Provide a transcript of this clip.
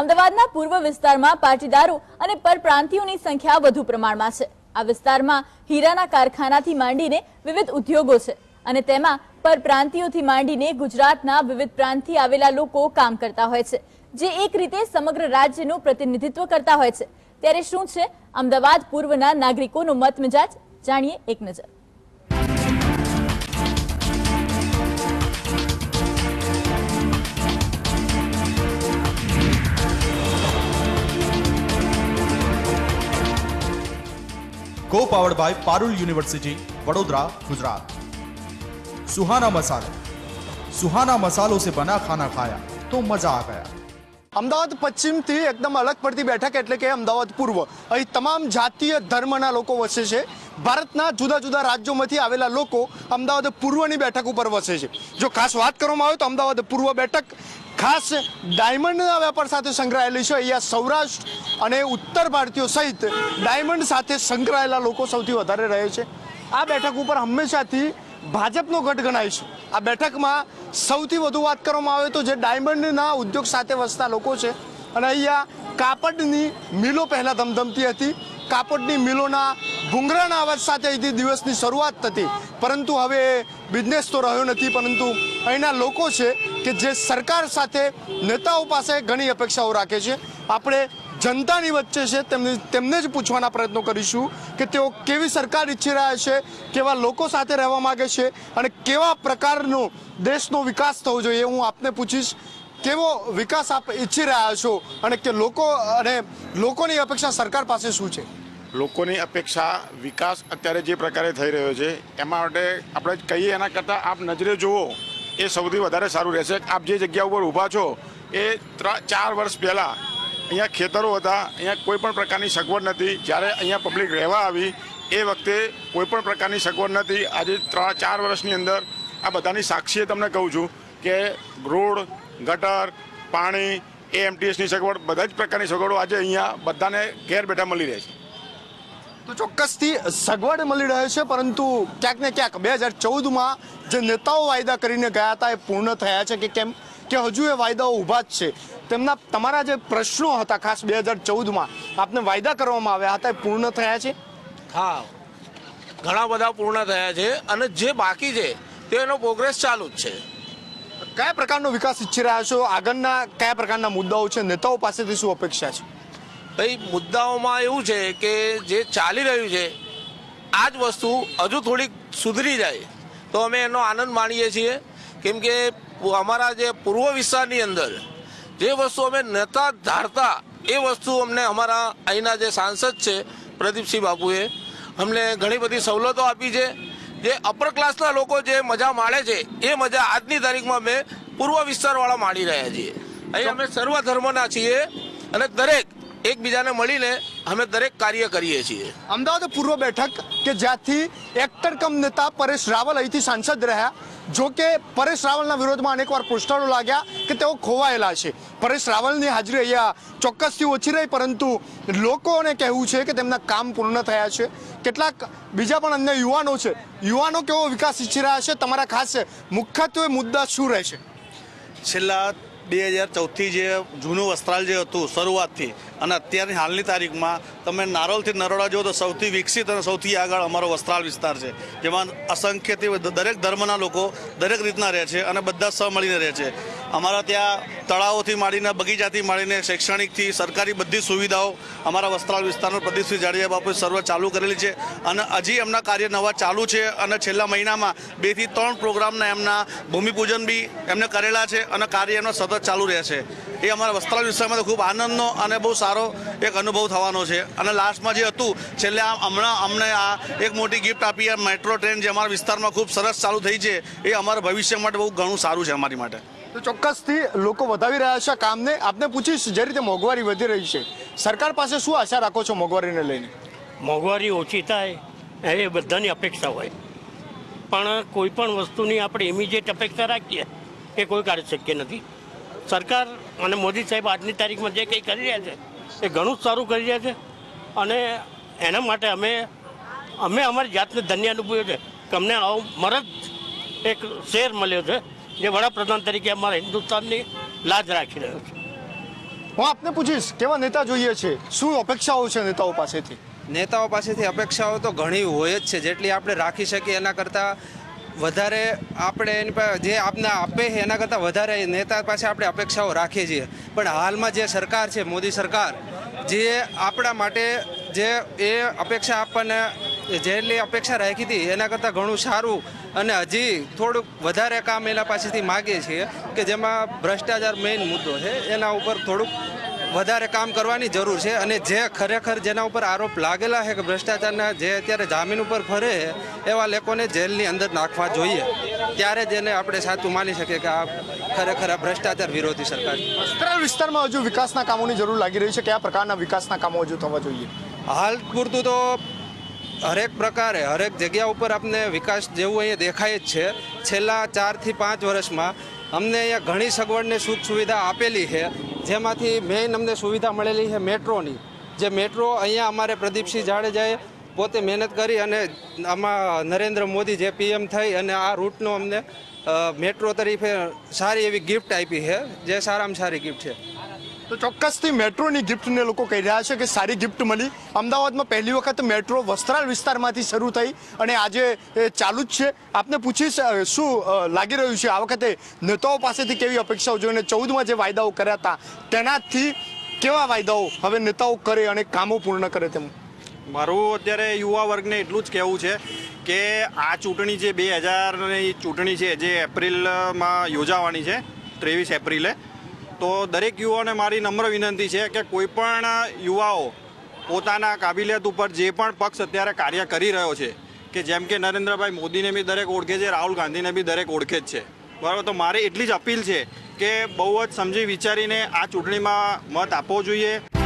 અમદાવાદના પૂર્વ વિસ્તારમાં પાટીદારો અને પરપ્રાંતિયોની સંખ્યા વધુ પ્રમાણમાં છે. આ વિસ્તારમાં હીરાના કારખાનાથી માંડીને વિવિધ ઉદ્યોગો છે અને તેમાં પરપ્રાંતિયોથી માંડીને ગુજરાતના વિવિધ પ્રાંતથી આવેલા લોકો કામ કરતા હોય છે. જે એક રીતે સમગ્ર રાજ્યનું પ્રતિનિધિત્વ કરતા હોય છે. ત્યારે શું છે? અમદાવાદ પૂર્વના નાગરિકોનો મત મિજાજ જાણીએ એક નજર. को powered by Parul university Vadodara Gujarat Suhana मसाले सुहाना मसालों से बना खाना खाया तो मजा आ गया અમદાવાદ પશ્ચિમથી એકદમ અલગ પડતી બેઠક એટલે કે અમદાવાદ પૂર્વ અહીં તમામ જાતીય ધર્મના લોકો વસે છે ભારતના જુદા જુદા રાજ્યોમાંથી આવેલા લોકો અમદાવાદ પૂર્વની બેઠક ઉપર વસે છે જો ખાસ વાત કરવામાં આવે તો અમદાવાદ પૂર્વ બેઠક ખાસ ડાયમંડના વેપાર સાથે સંકળાયેલી છે. અહીંયા સૌરાષ્ટ્ર અને ઉત્તર ભારતીયો સહિત ડાયમંડ સાથે સંકળાયેલા લોકો સૌથી વધારે રહે છે. આ બેઠક ઉપર હંમેશાથી ભાજપનો ગઢ ગણાય છે. આ બેઠકમાં સૌથી વધુ વાત કરવામાં આવે તો જે ડાયમંડના ઉદ્યોગ સાથે વસતા લોકો છે. અને અહીંયા કાપડની મિલો પહેલાં ધમધમતી હતી. કાપડની મિલોના ભૂંગરાના અવાજ સાથે અહીંથી દિવસની શરૂઆત થતી. પરંતુ હવે બિઝનેસ તો રહ્યો નથી, પરંતુ અહીંના લોકો છે કે જે સરકાર સાથે નેતાઓ પાસે ઘણી અપેક્ષાઓ રાખે છે. આપણે જનતાની વચ્ચે છે તેમને તેમને જ પૂછવાના પ્રયત્નો કરીશું કે તેઓ કેવી સરકાર ઈચ્છી રહ્યા છે, કેવા લોકો સાથે રહેવા માંગે છે અને કેવા પ્રકારનો દેશનો વિકાસ થવો જોઈએ હું આપને પૂછીશ. કેવો વિકાસ આપ ઈચ્છી રહ્યા છો અને કે લોકો, અને લોકોની અપેક્ષા સરકાર પાસે શું છે? લોકોની અપેક્ષા વિકાસ અત્યારે જે પ્રકારે થઈ રહ્યો છે, એમાં માટે આપણે કહીએ એના કરતાં આપ નજરે જુઓ એ સૌથી વધારે સારું રહેશે. આપ જે જગ્યા ઉપર ઊભા છો, એ ચાર વર્ષ પહેલાં અહીંયા ખેતરો હતા, અહીંયા કોઈ પણ પ્રકારની સગવડ નથી. જ્યારે અહીંયા પબ્લિક રહેવા આવી, એ વખતે કોઈ પણ પ્રકારની સગવડ નથી. આજે ત્રણ ચાર વર્ષની અંદર આ બધાની સાક્ષીએ તમને કહું છું કે રોડ, ગટર, પાણી, એ એમટીએસની સગવડ, બધા જ પ્રકારની સગવડો આજે અહીંયા બધાને ઘેર બેઠા મળી રહે છે. તો ચોક્કસથી સગવડ મળી રહે છે પરંતુ ક્યાંક ને ક્યાંક બે હજાર ચૌદમાં જે નેતાઓ વાયદા કરીને ગયા હતા એ પૂર્ણ થયા છે કે કેમ? કે હજુ એ વાયદાઓ ઊભા જ છે. તેમના તમારા જે પ્રશ્નો હતા ખાસ બે હજાર ચૌદમાં આપને વાયદા કરવામાં આવ્યા હતા એ પૂર્ણ થયા છે? હા. ઘણા બધા પૂર્ણ થયા છે અને જે બાકી છે તેનો પ્રોગ્રેસ ચાલુ જ છે. કયા પ્રકારનો વિકાસ ઈચ્છી રહ્યા છો? આગળના કયા પ્રકારના મુદ્દાઓ છે? નેતાઓ પાસેથી શું અપેક્ષા છે? ભાઈ મુદ્દાઓમાં એવું છે કે જે ચાલી રહ્યું છે આ જ વસ્તુ હજુ થોડીક સુધરી જાય. તો અમે એનો આનંદ માણીએ છીએ. કેમ કે અમારા જે પૂર્વ વિસ્તારની અંદર જે વસ્તુ અમે નહોતા ધારતા એ વસ્તુ અમને અમારા અહીંના જે સાંસદ છે પ્રદીપસિંહ બાપુએ અમને ઘણી બધી સવલતો આપી છે. જે અપર ક્લાસના લોકો જે મજા માણે છે એ મજા આજની તારીખમાં અમે પૂર્વ વિસ્તારવાળા માણી રહ્યા છીએ. અહીં અમે સર્વ ધર્મના છીએ અને દરેક એકબીજાને મળીને અમે દરેક કાર્ય કરીએ છીએ. અમદાવાદ પૂર્વ બેઠક કે જ્યાંથી એક્ટર કમ નેતા પરેશ રાવલ અહીંથી સાંસદ રહ્યા જો કે પરેશ રાવલના વિરોધમાં અનેકવાર પોસ્ટરો લાગ્યા કે તેઓ ખોવાયેલા છે. પરેશ રાવલની હાજરી અહીંયા ચોક્કસથી ઓછી રહી પરંતુ લોકોને કહેવું છે કે તેમના કામ પૂર્ણ થયા છે. કેટલાક બીજા પણ અન્ય યુવાનો છે. યુવાનો કેવો વિકાસ ઈચ્છી રહ્યા છે? તમારા ખાસ મુખ્યત્વે મુદ્દા શું રહેશે છેલ્લા બે હજાર ચૌદથી જે જૂનું વસ્ત્રાલ જે હતું શરૂઆતથી અને અત્યારની હાલની તારીખમાં તમે નારોલથી નરોડા જુઓ તો સૌથી વિકસિત અને સૌથી આગળ અમારો વસ્ત્રાલ વિસ્તાર છે. જેમાં અસંખ્યથી દરેક ધર્મના લોકો દરેક રીતના રહે છે અને બધા સહ મળીને રહે છે. અમારા ત્યાં તળાવોથી માંડીને બગીચાથી માંડીને શૈક્ષણિકથી સરકારી બધી સુવિધાઓ અમારા વસ્ત્રાલ વિસ્તારમાં પ્રદીપસિંહ જાડેજા બાપુએ સર્વ ચાલુ કરેલી છે અને હજી એમના કાર્ય નવા ચાલુ છે અને છેલ્લા મહિનામાં બેથી ત્રણ પ્રોગ્રામના એમના ભૂમિપૂજન બી એમને કરેલા છે અને કાર્ય એમનો સતત ચાલુ રહે છે. એ અમારા વસ્ત્રાલ વિસ્તારમાં ખૂબ આનંદનો અને બહુ સારો એક અનુભવ થવાનો છે. અને લાસ્ટમાં જે હતું, છેલ્લે આ હમણાં અમને આ એક મોટી ગિફ્ટ આપી આ મેટ્રો ટ્રેન જે અમારા વિસ્તારમાં ખૂબ સરસ ચાલુ થઈ છે, એ અમારા ભવિષ્ય માટે બહુ ઘણું સારું છે અમારી માટે. તો ચોક્કસથી લોકો વધાવી રહ્યા છે કામને. આપને પૂછીશ જે રીતે મોંઘવારી વધી રહી છે. સરકાર પાસે શું આશા રાખો છો મોંઘવારીને લઈને? મોંઘવારી ઓછી થાય એ બધાની અપેક્ષા હોય. પણ કોઈ પણ વસ્તુની આપણે ઇમિડિયેટ અપેક્ષા રાખીએ એ કોઈ કાર્ય શક્ય નથી. સરકાર અને મોદી સાહેબ આજની તારીખમાં જે કંઈ કરી રહ્યા છે, એ ઘણું જ સારું કરી રહ્યા છે. અને એના માટે અમે અમે અમારી જાતને ધન્ય અનુભવ્યો છે કે અમને આવો મરજ એક શેર મળ્યો છે. જે વડાપ્રધાન તરીકે અમારા હિન્દુસ્તાનની લાજ રાખી રહ્યો છે. હું આપને પૂછીશ કેવા નેતા જોઈએ છે? શું અપેક્ષાઓ છે નેતાઓ પાસેથી? નેતાઓ પાસેથી અપેક્ષાઓ તો ઘણી હોય જ છે. જેટલી આપણે રાખી શકીએ એના કરતાં વધારે આપણે એની પાસે જે આપને આપે છે એના કરતાં વધારે નેતા પાસે આપણે અપેક્ષાઓ રાખીએ છીએ. પણ હાલમાં જે સરકાર છે મોદી સરકાર જે આપણા માટે જે એ અપેક્ષા આપણને જેટલી અપેક્ષા રાખી હતી એના કરતાં ઘણું સારું અને હજી થોડુંક વધારે કામ એના પાસેથી માગીએ છીએ કે જેમાં ભ્રષ્ટાચાર મેઇન મુદ્દો છે એના ઉપર થોડુંક વધારે કામ કરવાની જરૂર છે. અને જે ખરેખર જેના ઉપર આરોપ લાગેલા છે કે ભ્રષ્ટાચારના જે અત્યારે જામીન ઉપર ફરે એવા લોકોને જેલની અંદર નાખવા જોઈએ. ત્યારે જ એને આપણે સાચું માની શકીએ કે આ ખરેખર આ ભ્રષ્ટાચાર વિરોધી સરકાર છે. વિસ્તારમાં હજુ વિકાસના કામોની જરૂર લાગી રહી છે. કયા પ્રકારના વિકાસના કામો હજુ થવા જોઈએ? હાલ પૂરતું તો હરેક પ્રકારે, હરેક જગ્યા ઉપર આપને વિકાસ જેવું અહીંયા દેખાય જ છે. છેલ્લા ચારથી પાંચ વર્ષમાં અમને અહીંયા ઘણી સગવડને સુખ સુવિધા આપેલી છે. જેમાંથી મેઇન અમને સુવિધા મળેલી છે મેટ્રોની. જે મેટ્રો અહીંયા અમારે પ્રદીપસિંહ જાડેજાએ પોતે મહેનત કરી અને આમાં નરેન્દ્ર મોદી જે પીએમ થઈ અને આ રૂટનો અમને મેટ્રો તરીકે સારી એવી ગિફ્ટ આપી છે. જે સારામાં સારી ગિફ્ટ છે. તો ચોક્કસથી મેટ્રોની ગિફ્ટને લોકો કહી રહ્યા છે કે સારી ગિફ્ટ મળી. અમદાવાદમાં પહેલી વખત મેટ્રો વસ્ત્રાલ વિસ્તારમાંથી શરૂ થઈ અને આજે ચાલુ જ છે. આપને પૂછીશ શું લાગી રહ્યું છે આ વખતે નેતાઓ પાસેથી કેવી અપેક્ષાઓ જોઈને ચૌદમાં જે વાયદાઓ કર્યા હતા, તેનાથી કેવા વાયદાઓ હવે નેતાઓ કરે અને કામો પૂર્ણ કરે તેમ? મારું અત્યારે યુવા વર્ગને એટલું જ કહેવું છે કે આ ચૂંટણી જે બે હજારની ચૂંટણી છે, જે એપ્રિલમાં યોજાવાની છે, ત્રેવીસ એપ્રિલે તો દરેક યુવાઓને મારી નમ્ર વિનંતી છે કે કોઈ પણ યુવાઓ પોતાના કાબિલિયત ઉપર જે પણ પક્ષ અત્યારે કાર્ય કરી રહ્યો છે, કે જેમ કે નરેન્દ્રભાઈ મોદીને બી દરેક ઓળખે છે, રાહુલ ગાંધીને બી દરેક ઓળખે જ છે. બરાબર? તો મારી એટલી જ અપીલ છે કે બહુ જ સમજી વિચારીને આ ચૂંટણીમાં મત આપવો જોઈએ.